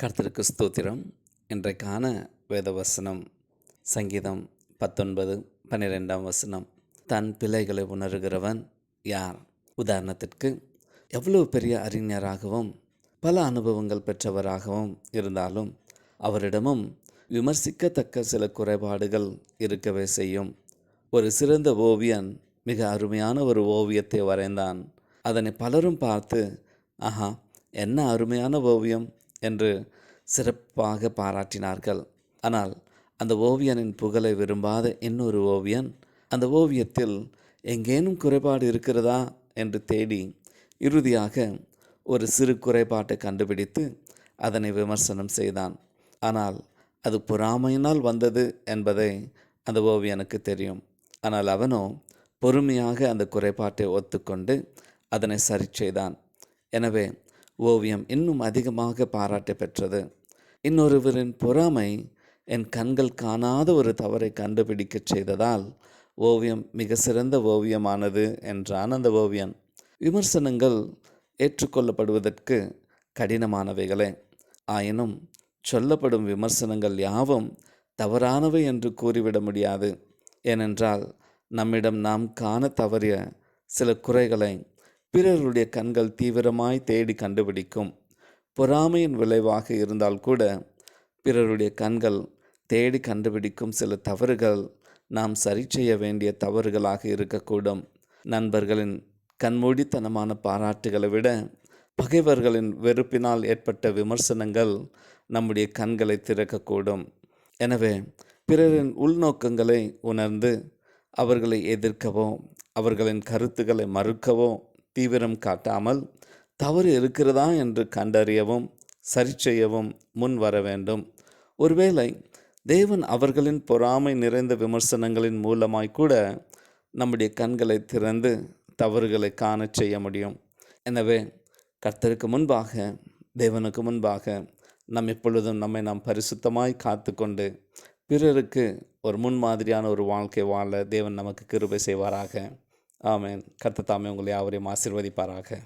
கர்த்தருக்கு ஸ்தோத்திரம். இன்றைக்கான வேத வசனம் சங்கீதம் பத்தொன்பது பன்னிரெண்டாம் வசனம். தன் பிள்ளைகளை உணர்கிறவன் யார்? உதாரணத்திற்கு எவ்வளவு பெரிய அறிஞராகவும் பல அனுபவங்கள் பெற்றவராகவும் இருந்தாலும் அவரிடமும் விமர்சிக்கத்தக்க சில குறைபாடுகள் இருக்கவே செய்யும். ஒரு சிறந்த ஓவியன் மிக அருமையான ஒரு ஓவியத்தை வரைந்தான். அதனை பலரும் பார்த்து ஆஹா என்ன அருமையான ஓவியம்! என்று சிறப்பாக பாராட்டினார்கள். ஆனால் அந்த ஓவியனின் புகழை விரும்பாத இன்னொரு ஓவியன் அந்த ஓவியத்தில் எங்கேனும் குறைபாடு இருக்கிறதா? என்று தேடி இறுதியாக ஒரு சிறு குறைபாட்டை கண்டுபிடித்து அதனை விமர்சனம் செய்தான். ஆனால் அது பொறாமையினால் வந்தது என்பதை அந்த ஓவியனுக்கு தெரியும். ஆனால் அவனோ பொறுமையாக அந்த குறைபாட்டை ஒத்துக்கொண்டு அதனை சரி செய்தான். எனவே ஓவியம் இன்னும் அதிகமாக பாராட்ட பெற்றது. இன்னொருவரின் பொறாமை என் கண்கள் காணாத ஒரு தவறை கண்டுபிடிக்கச் செய்ததால் ஓவியம் மிக சிறந்த ஓவியமானது என்றான் அந்த ஓவியன். விமர்சனங்கள் ஏற்றுக்கொள்ளப்படுவதற்கு கடினமானவைகளே. ஆயினும் சொல்லப்படும் விமர்சனங்கள் யாவும் தவறானவை என்று கூறிவிட முடியாது. ஏனென்றால் நம்மிடம் நாம் காண தவறிய சில குறைகளை பிறருடைய கண்கள் தீவிரமாய் தேடி கண்டுபிடிக்கும். பொறாமையின் விளைவாக இருந்தால் கூட பிறருடைய கண்கள் தேடி கண்டுபிடிக்கும் சில தவறுகள் நாம் சரி செய்ய வேண்டிய தவறுகளாக இருக்கக்கூடும். நண்பர்களின் கண்மூடித்தனமான பாராட்டுகளை விட பகைவர்களின் வெறுப்பினால் ஏற்பட்ட விமர்சனங்கள் நம்முடைய கண்களை திறக்கக்கூடும். எனவே பிறரின் உள்நோக்கங்களை உணர்ந்து அவர்களை எதிர்க்கவோ அவர்களின் கருத்துக்களை மறுக்கவோ தீவிரம் காட்டாமல் தவறு இருக்கிறதா என்று கண்டறியவும் சரி செய்யவும் முன் வர வேண்டும். ஒருவேளை தேவன் அவர்களின் பொறாமை நிறைந்த விமர்சனங்களின் மூலமாய் கூட நம்முடைய கண்களை திறந்து தவறுகளை காண செய்ய முடியும். எனவே கர்த்தருக்கு முன்பாக தேவனுக்கு முன்பாக நம் எப்பொழுதும் நம்மை நாம் பரிசுத்தமாய் காத்து கொண்டு பிறருக்கு ஒரு முன்மாதிரியான ஒரு வாழ்க்கை வாழ தேவன் நமக்கு கிருபை செய்வாராக. ആമേൻ കത്തത്താമേ ഉള്ള ആ ആശീർവദിപ്പാറാക്കുക